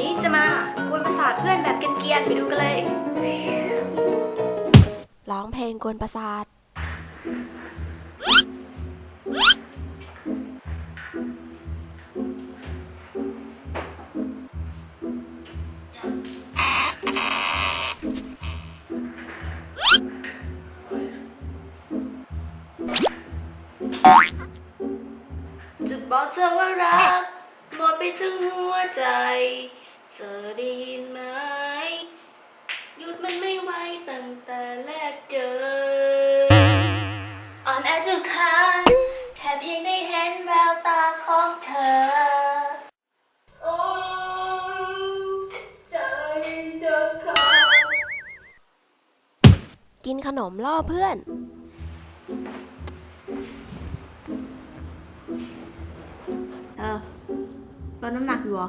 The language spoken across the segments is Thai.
นี้จะมากวนประสาทเพื่อนแบบเกรียนๆไปดูกันเลย ร้องเพลงกวนประสาท จะบอกเธอว่ารัก หมดไปถึงหัวใจเธอได้ยินไหมหยุดมันไม่ไหวตั้งแต่แรกเจออ่อนแอทุกครั้งแค่เพียงได้เห็นแววตาของเธอ โอ้ใจจะขาดกินขนมล่อเพื่อน เออลดน้ำหนักอยู่เหรอ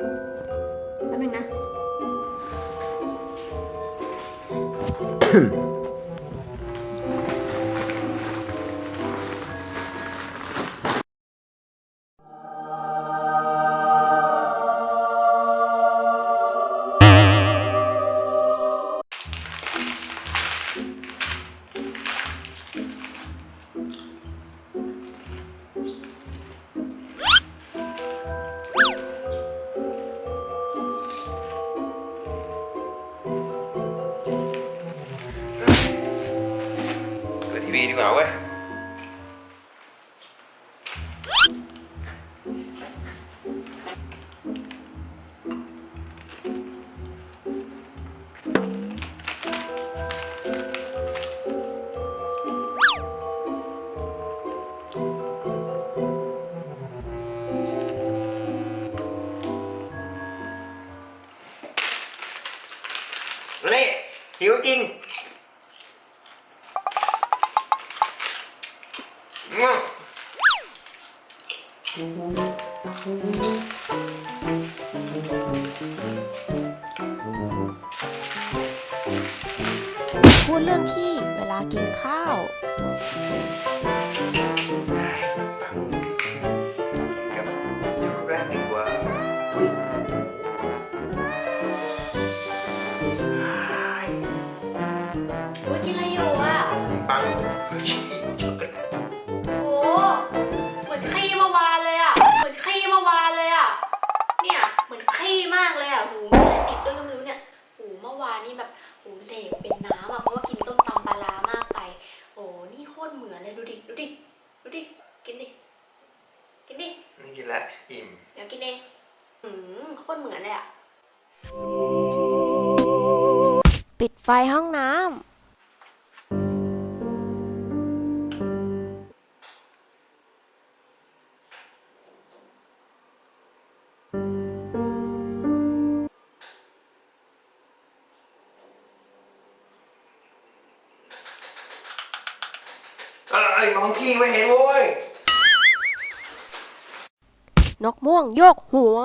แป๊ บนึงนะเปิดทีวีดีกว่าเว้ย นี่หิวจริงอืม พูดเรื่องขี้เวลากินข้าว กับช็อกโกแลตดีกว่าอุ้ยอุ้ยกินอะไรอยู่อะ ปังเฮ้ยช็อกโกแลต ดูดิดูดิ ดูดิ กินดิ กินดิไม่กินละอิ่ม เดี๋ยวกินเองอืมโคตรเหมือนเลยอะ ปิดไฟห้องน้ำ อะไรมองพี่ไม่เห็นโว้ย นกม่วงโยกหัว